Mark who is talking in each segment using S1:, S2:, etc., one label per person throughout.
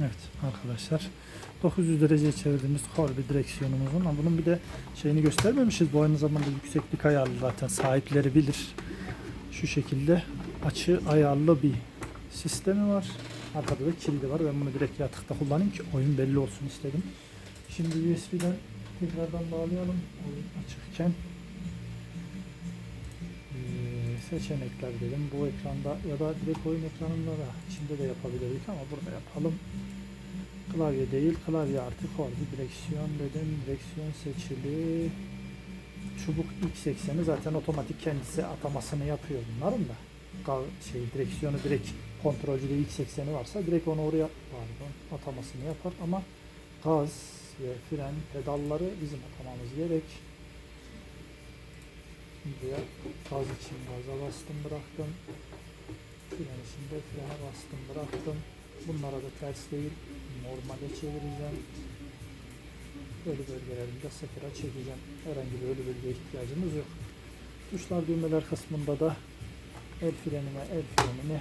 S1: Evet arkadaşlar 900 dereceye çevirdiğimiz kol bir direksiyonumuzun ama bunun bir de şeyini göstermemişiz. Bu aynı zamanda yükseklik ayarlı zaten sahipleri bilir. Şu şekilde açı ayarlı bir sistemi var. Arkada da kilidi var. Ben bunu direkt yatıkta kullanayım ki oyun belli olsun istedim. Şimdi USB'den tekrardan bağlayalım. Oyun açıkken. Seçenekler dedim. Bu ekranda ya da direkt oyun ekranında da içinde de yapabilirdik ama burada yapalım. Klavye değil, klavye artı kol. Bir direksiyon dedim. Direksiyon seçili. Çubuk X80'i zaten otomatik kendisi atamasını yapıyor bunların da. Şey, direksiyonu direkt kontrolcüde X80'i varsa direkt onu oraya pardon, atamasını yapar ama gaz ve fren pedalları bizim atamamız gerek. Buraya gaz için gaza bastım bıraktım. Fren için de frene bastım bıraktım. Bunlara da ters değil normale çevireceğim. Ölü bölgelerinde sıfıra çekeceğim. Herhangi bir ölü bölgeye ihtiyacımız yok. Tuşlar düğmeler kısmında da el frenine el frenini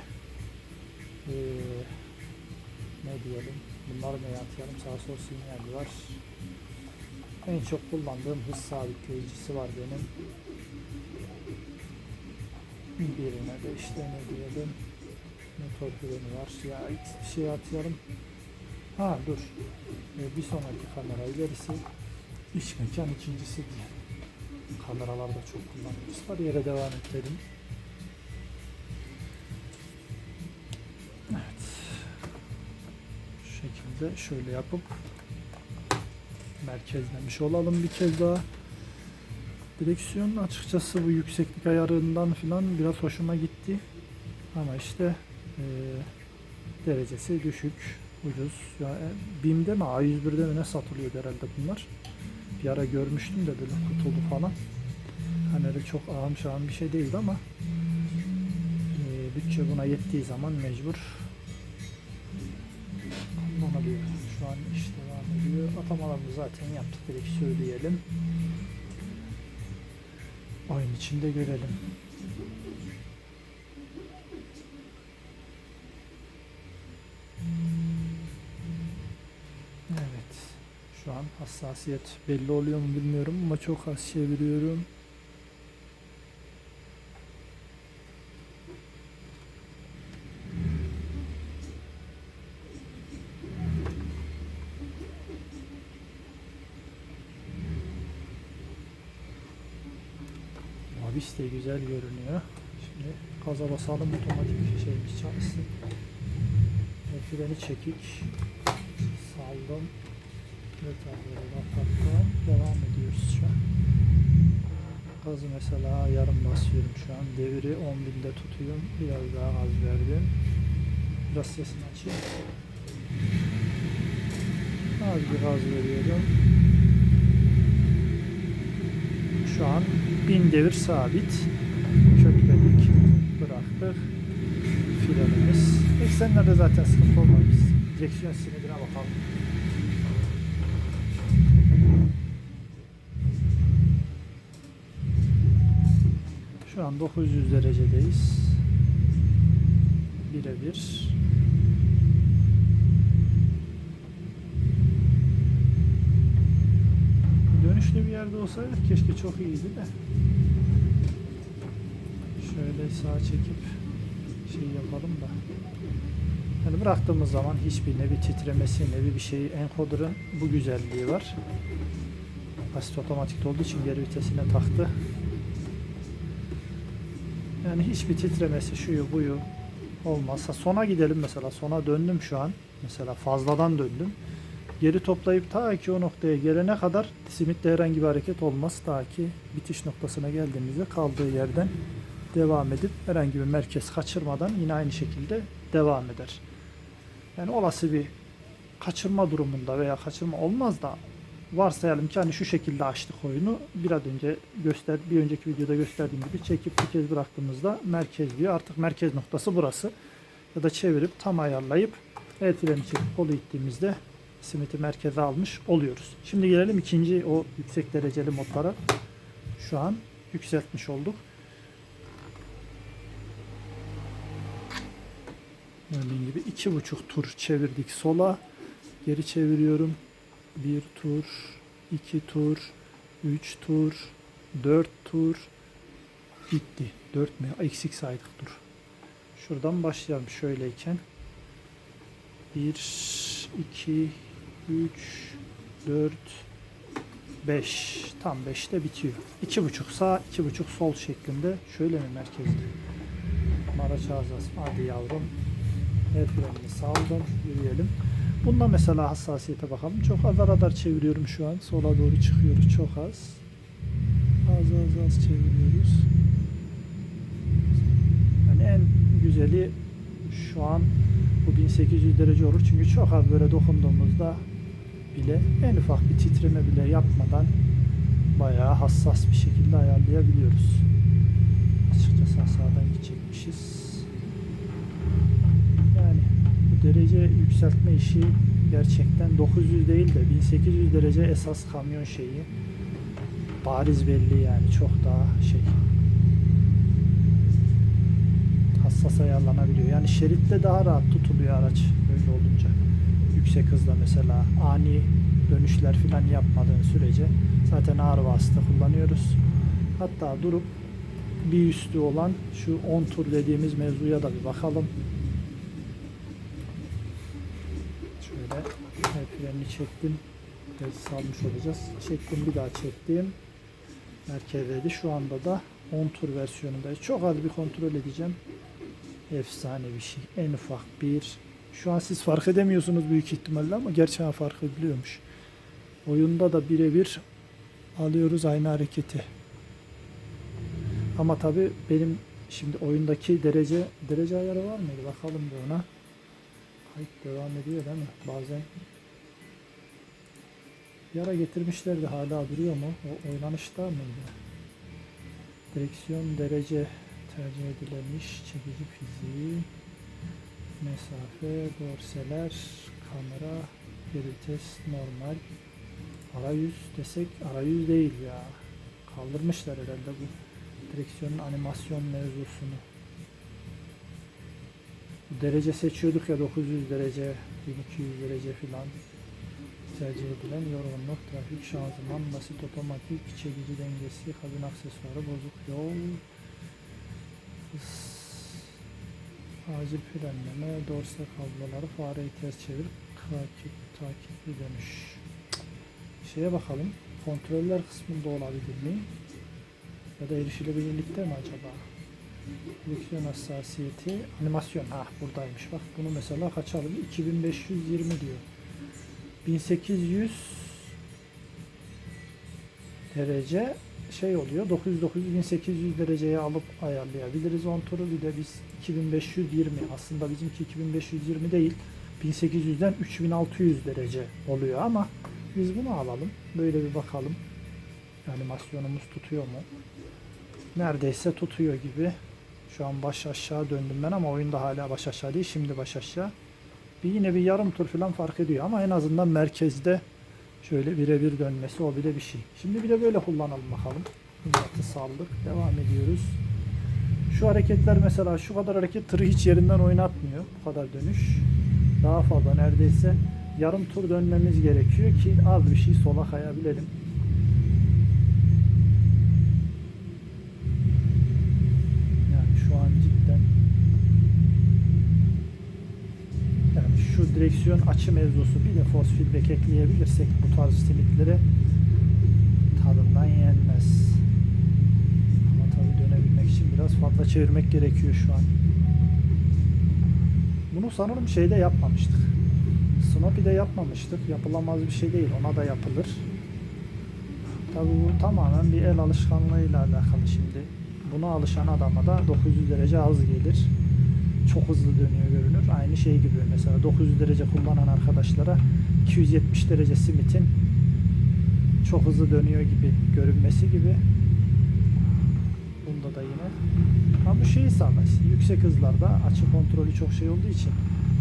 S1: eee, ne diyelim bunları ne atayalım sağ sol sinyali var. En çok kullandığım hız sabitleyicisi var benim. Birine de işte ne diyelim motor freni var. Ya bir şey atayalım. Ha dur. Ee, bir sonraki kamera ilerisi iç mekan ikincisi diye. Kameralarda çok kullanıyoruz. Hadi yere devam edelim. Evet. Şu şekilde şöyle yapıp merkezlemiş olalım bir kez daha. Direksiyon açıkçası bu yükseklik ayarından filan biraz hoşuma gitti. Ama işte eee, derecesi düşük, ucuz. Ya e, BİM'de mi A101'de mi ne satılıyor herhalde bunlar. Bir ara görmüştüm de böyle kutulu falan. Hani öyle çok ağım şahım bir şey değildi ama eee, bütçe buna yettiği zaman mecbur kullanılıyor. Şu an iş devam ediyor. Atamalarımızı zaten yaptık direkt söyleyelim. Oyun içinde görelim. Evet. Şu an hassasiyet belli oluyor mu bilmiyorum ama çok az çeviriyorum. Mavis de güzel görünüyor. Şimdi gaza basalım otomatik şeyimiz çalışsın. E, freni çekik. Saldım. Detayları kapattım. Devam ediyoruz şu an. Gazı mesela yarım basıyorum şu an. Deviri 10.000'de tutuyorum. Biraz daha gaz verdim. Biraz sesini açayım. Az bir gaz veriyorum. Şu an 1000 devir sabit. Kökledik. Bıraktık. Frenimiz. Eksenlerde zaten sıkıntı olmamış. Direksiyon sinirine bakalım. Şu an 900 derecedeyiz. Birebir. Olsaydı keşke çok iyiydi de. Şöyle sağa çekip şey yapalım da. Yani bıraktığımız zaman hiçbir ne bir titremesi ne bir bir şey encoder'ın bu güzelliği var. Basit otomatik olduğu için geri vitesine taktı. Yani hiçbir titremesi şuyu buyu olmazsa sona gidelim mesela sona döndüm şu an. Mesela fazladan döndüm. Geri toplayıp ta ki o noktaya gelene kadar simitte herhangi bir hareket olmaz. Ta ki bitiş noktasına geldiğimizde kaldığı yerden devam edip herhangi bir merkez kaçırmadan yine aynı şekilde devam eder. Yani olası bir kaçırma durumunda veya kaçırma olmaz da varsayalım ki hani şu şekilde açtık oyunu. Biraz önce göster bir önceki videoda gösterdiğim gibi çekip bir kez bıraktığımızda merkez diyor. Artık merkez noktası burası. Ya da çevirip tam ayarlayıp el freni çekip kolu ittiğimizde simiti merkeze almış oluyoruz. Şimdi gelelim ikinci o yüksek dereceli modlara. Şu an yükseltmiş olduk. Örneğin gibi iki buçuk tur çevirdik sola. Geri çeviriyorum. Bir tur, iki tur, üç tur, dört tur. Bitti. Dört mü? Eksik saydık dur. Şuradan başlayalım şöyleyken. Bir, iki, üç, dört, beş. Tam beşte bitiyor. İki buçuk sağ, iki buçuk sol şeklinde. Şöyle mi merkezde? Maraş Azaz. Hadi yavrum. El frenini saldım. Yürüyelim. Bunda mesela hassasiyete bakalım. Çok azar azar çeviriyorum şu an. Sola doğru çıkıyoruz çok az. Az az az çeviriyoruz. Yani en güzeli şu an bu 1800 derece olur. Çünkü çok az böyle dokunduğumuzda bile en ufak bir titreme bile yapmadan bayağı hassas bir şekilde ayarlayabiliyoruz. Açıkçası sağdan gidecekmişiz. Yani bu derece yükseltme işi gerçekten 900 değil de 1800 derece esas kamyon şeyi. Bariz belli yani çok daha şey hassas ayarlanabiliyor. Yani şeritte daha rahat tutuluyor araç böyle olunca. Yüksek hızla mesela ani dönüşler falan yapmadığın sürece zaten ağır vasıta kullanıyoruz. Hatta durup bir üstü olan şu 10 tur dediğimiz mevzuya da bir bakalım. Şöyle frenini çektim. Biraz salmış olacağız. Çektim bir daha çektim. Merkezdeydi. Şu anda da 10 tur versiyonundayız. Çok az bir kontrol edeceğim. Efsane bir şey. En ufak bir. Şu an siz fark edemiyorsunuz büyük ihtimalle ama gerçekten fark ediliyormuş. Oyunda da birebir alıyoruz aynı hareketi. Ama tabi benim şimdi oyundaki derece derece ayarı var mıydı? Bakalım bir ona. Kayıt devam ediyor değil mi? Bazen yara getirmişlerdi hala duruyor mu? O oynanışta mıydı? Direksiyon derece tercih edilemiş çekici fiziği mesafe dorseler kamera vites normal. Arayüz desek arayüz değil ya. Kaldırmışlar herhalde bu direksiyonun animasyon mevzusunu. Derece seçiyorduk ya 900 derece 1200 derece filan. Tercih edilen yorgunluk, trafik şanzıman, basit otomatik, çekici dengesi, kabin aksesuarı, bozuk. Yol, hız, acil frenleme, dorse kabloları, fareyi ters çevir, takip, takipli dönüş. Şeye bakalım, kontroller kısmında olabilir mi? Ya da erişilebilirlikte mi acaba? Direksiyon hassasiyeti, animasyon, ah buradaymış bak bunu mesela kaç alıyor? 2520 diyor. 1800 derece şey oluyor 909 1800 dereceye alıp ayarlayabiliriz 10 turu bir de biz 2520 aslında bizimki 2520 değil 1800'den 3600 derece oluyor ama biz bunu alalım böyle bir bakalım animasyonumuz tutuyor mu neredeyse tutuyor gibi şu an baş aşağı döndüm ben ama oyunda hala baş aşağı değil şimdi baş aşağı bir yine bir yarım tur falan fark ediyor ama en azından merkezde şöyle birebir dönmesi o bile bir şey. Şimdi bir de böyle kullanalım bakalım. Hızlatı saldık. Devam ediyoruz. Şu hareketler mesela şu kadar hareket tırı hiç yerinden oynatmıyor. Bu kadar dönüş. Daha fazla neredeyse yarım tur dönmemiz gerekiyor ki az bir şey sola kayabilelim. Yani şu an cidden Yani şu direksiyon açı mevzusu bir de force feedback ekleyebilirsek bu tarz simitlere tadından yenmez. Biraz fazla çevirmek gerekiyor şu an. Bunu sanırım şeyde yapmamıştık. Snoopy'de yapmamıştık. Yapılamaz bir şey değil. Ona da yapılır. Tabii bu tamamen bir el alışkanlığıyla alakalı şimdi. Buna alışan adama da 900 derece az gelir çok hızlı dönüyor görünür. Aynı şey gibi mesela 900 derece kullanan arkadaşlara 270 derece simitin çok hızlı dönüyor gibi görünmesi gibi. Bunda da yine. Ama bu şeyi sağlar. Yüksek hızlarda açı kontrolü çok şey olduğu için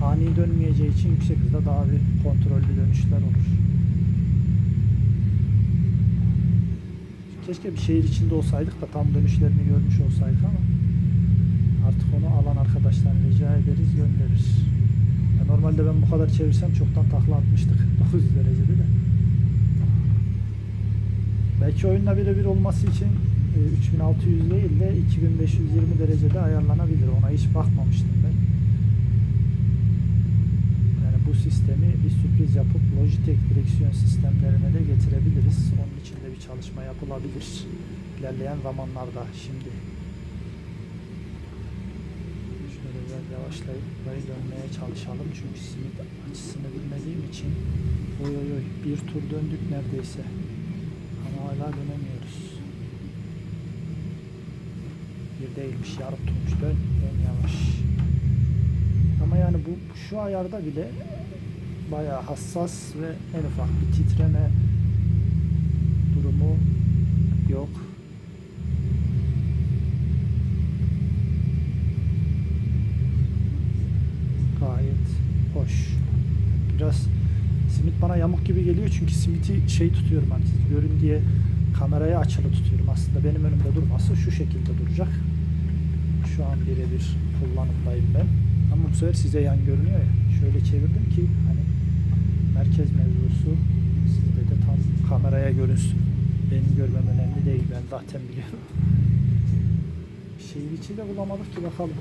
S1: ani dönmeyeceği için yüksek hızda daha bir kontrollü dönüşler olur. Keşke bir şehir içinde olsaydık da tam dönüşlerini görmüş olsaydık ama Artık onu alan arkadaşlar rica ederiz gönderir. Ya normalde ben bu kadar çevirsem çoktan takla atmıştık 900 derecede de. Belki oyunla birebir olması için 3600 değil de 2520 derecede ayarlanabilir. Ona hiç bakmamıştım ben. Yani bu sistemi bir sürpriz yapıp Logitech direksiyon sistemlerine de getirebiliriz. Onun için de bir çalışma yapılabilir. İlerleyen zamanlarda şimdi. Şöyle biraz yavaşlayıp burayı dönmeye çalışalım. Çünkü simit açısını bilmediğim için oy oy oy bir tur döndük neredeyse. Ama hala dönemiyoruz. Bir değilmiş yarım turmuş dön, dön yavaş. Ama yani bu şu ayarda bile bayağı hassas ve en ufak bir titreme durumu yok. Gayet hoş. Biraz simit bana yamuk gibi geliyor çünkü simiti şey tutuyorum hani görün diye kameraya açılı tutuyorum. Aslında benim önümde durması şu şekilde duracak. Şu an birebir kullanımdayım ben. Ama bu sefer size yan görünüyor ya. Şöyle çevirdim ki hani merkez mevzusu sizde de tam kameraya görünsün. Benim görmem önemli değil. Ben zaten biliyorum. Şehir içi de bulamadık ki bakalım.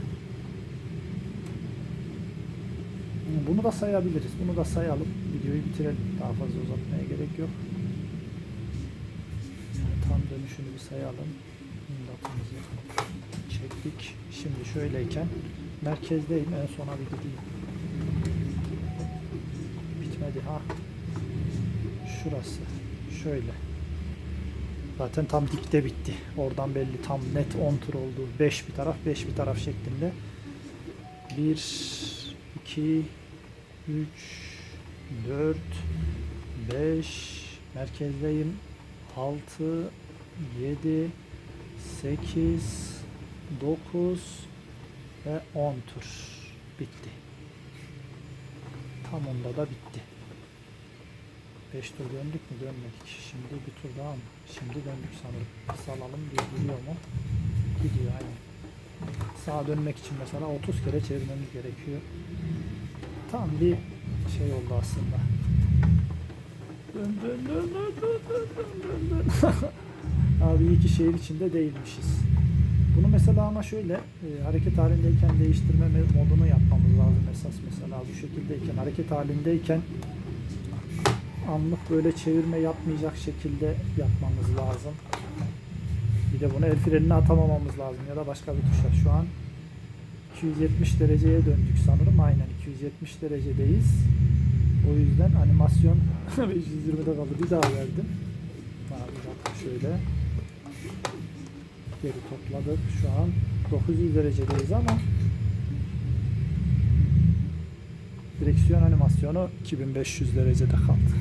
S1: Bunu da sayabiliriz. Bunu da sayalım. Videoyu bitirelim. Daha fazla uzatmaya gerek yok. Tam dönüşünü bir sayalım. Datımızı çektik. Şimdi şöyleyken merkezdeyim. En sona bir gideyim. Bitmedi ha. Şurası. Şöyle. Zaten tam dikte bitti. Oradan belli tam net 10 tur oldu. 5 bir taraf 5 bir taraf şeklinde. 1 2 3 4 5 merkezdeyim. 6 7 8 9 ve 10 tur bitti. Tam onda da bitti. 5 tur döndük mü dönmedik. Şimdi bir tur daha mı? Şimdi döndük sanırım. Kısalalım diye gidiyor mu? Gidiyor aynen. Sağa dönmek için mesela 30 kere çevirmemiz gerekiyor. Tam bir şey oldu aslında. Dön dön dön dön dön dön dön dön. Abi iyi ki şehir içinde değilmişiz. Bunu mesela ama şöyle e, hareket halindeyken değiştirme me- modunu yapmamız lazım esas mesela bu şekildeyken hareket halindeyken anlık böyle çevirme yapmayacak şekilde yapmamız lazım. Bir de bunu el frenine atamamamız lazım ya da başka bir tuşa. Şu an 270 dereceye döndük sanırım. Aynen 270 derecedeyiz. O yüzden animasyon 520'de kaldı. Bir daha verdim. Ha, bir dakika şöyle. Geri topladık. Şu an 900 derecedeyiz ama direksiyon animasyonu 2500 derecede kaldı.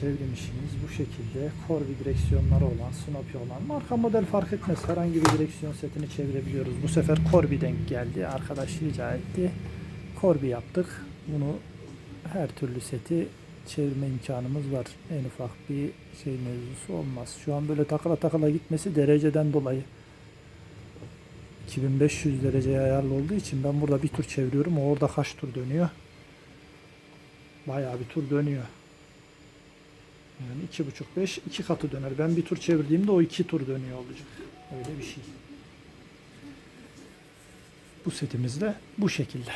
S1: Çevrim işimiz bu şekilde. Corby direksiyonları olan, Snoopy olan. Marka model fark etmez. Herhangi bir direksiyon setini çevirebiliyoruz. Bu sefer Corby denk geldi. Arkadaş rica etti. Corby yaptık. Bunu her türlü seti çevirme imkanımız var. En ufak bir şey mevzusu olmaz. Şu an böyle takıla takıla gitmesi dereceden dolayı 2500 dereceye ayarlı olduğu için ben burada bir tur çeviriyorum. Orada kaç tur dönüyor? Bayağı bir tur dönüyor. Yani iki buçuk beş iki katı döner. Ben bir tur çevirdiğimde o iki tur dönüyor olacak. Öyle bir şey. Bu setimiz de bu şekilde.